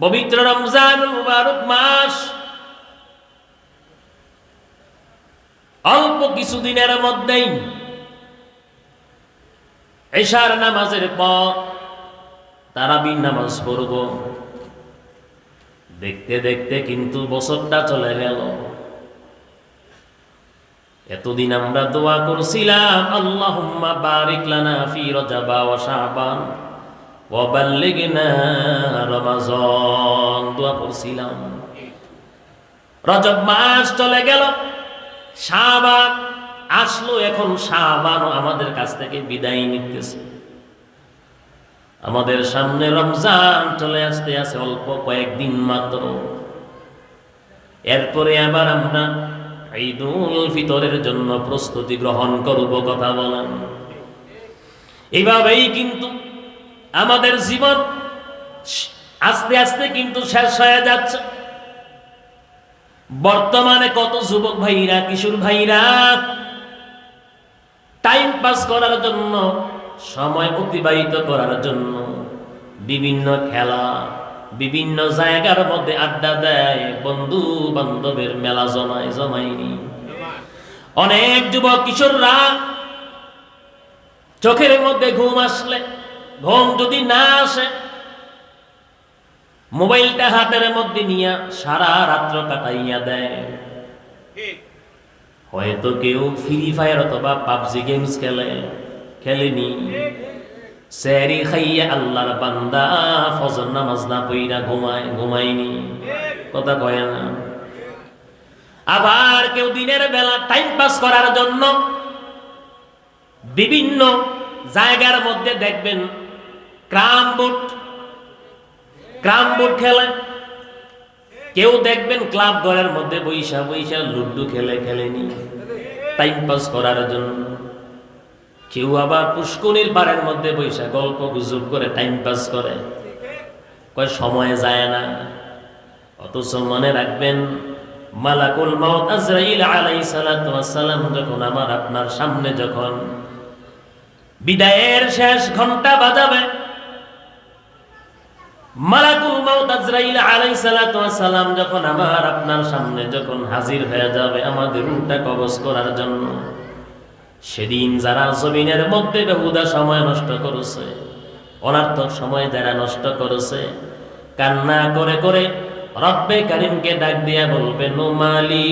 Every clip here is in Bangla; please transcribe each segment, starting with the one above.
পবিত্র রমজান মুবারক মাস। অল্প কিছুদিনের মধ্যেই এশার নামাজের পর তারাবির নামাজ পড়ব। দেখতে দেখতে কিন্তু বছরটা চলে গেল। এতদিন আমরা দোয়া করছিলাম, আল্লাহুম্মা বারিক লানা ফি রজাবা ওয়া শাবান। ওয়া বাল্লিগনা রমাজান, দোয়া করছিলাম। রজব মাস আসলো, এখন শাবানও আমাদের কাছ থেকে বিদায় নিতেছে। আমাদের সামনে রমজান চলে আসতে আছে, অল্প কয়েকদিন মাত্র। এরপরে আবার আমরা ঈদুল ফিতরের জন্য প্রস্তুতি গ্রহণ করব, কথা বলেন। এইভাবেই কিন্তু আমাদের জীবন আস্তে আস্তে কিন্তু শেষ হয়ে যাচ্ছে। বর্তমানে কত যুবক ভাইরা, কিশোর ভাইরা টাইম পাস করার জন্য, সময় অতিবাহিত করার জন্য বিভিন্ন খেলা, বিভিন্ন জায়গার মধ্যে আড্ডা দেয় বন্ধু বান্ধবের মেলা জমায় জমায়নি অনেক যুবক, কিশোররা চোখের মধ্যে ঘুম আসলে। ঘুম যদি না আসে, মোবাইলটা হাতের মধ্যে নিয়ে সারা রাত্র কাটাইয়া দেয়। হয়তো কেউ ফ্রি ফায়ার অথবা পাবজি গেমস খেলে, খেলেনি। স্যারি খাইয়া আল্লাহর বান্দা ফজর নামাজ না পইরা ঘুমায়, ঘুমায়নি। কথা কয় না। আবার কেউ দিনের বেলা টাইম পাস করার জন্য বিভিন্ন জায়গার মধ্যে দেখবেন ক্রাম বোর্ড ক্রাম বোর্ড খেলে। কেউ দেখবেন ক্লাব ঘরের মধ্যে বৈশা বৈশা লুড্ডু খেলে খেলেনি টাইম পাস করার জন্য। কেউ আবার পুষ্কনির পাড়ের মধ্যে বৈশা গল্প গুজব করে টাইম পাস করে। কয়, সময় যায় না। অথচ মনে রাখবেন, মালাকুল মাউত ওয়াস সালাম যখন আমার আপনার সামনে যখন বিদায়ের শেষ ঘণ্টা বাজাবে মালাকুল মাউত আজরাইল যখন আমার আপনার সামনে যখন হাজির হয়ে যাবে আমাদের কবজ করার জন্য, সেদিন যারা মধ্যে নষ্ট করেছে সময় যারা নষ্ট করেছে, কান্না করে করে রব্বে কারিমকে ডাক দিয়া বলবে, নো মালি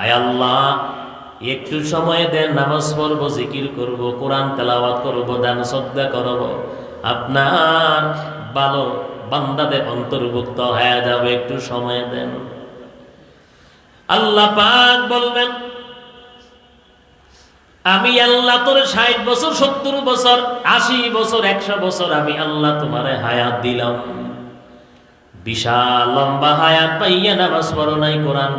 আয় আল্লাহ, একটু সময় দেন, নামাজ পড়ব, জিকির করব, কোরআন তেলাওয়াত করব, দান শ্রদ্ধা করব আপনার ভালো বান্দাদের অন্তর্ভুক্ত হয়ে যাবে, একটু সময় দেন। আল্লাহ পাক বলবেন, আমি আল্লাহ তোর ষাট বছর, সত্তর বছর, আশি বছর, একশো বছর আমি আল্লাহ তোমারে হায়াত দিলাম। বিশাল লম্বা হায়াত পাইয়া নামাজ পড়ো নাই, কোরআন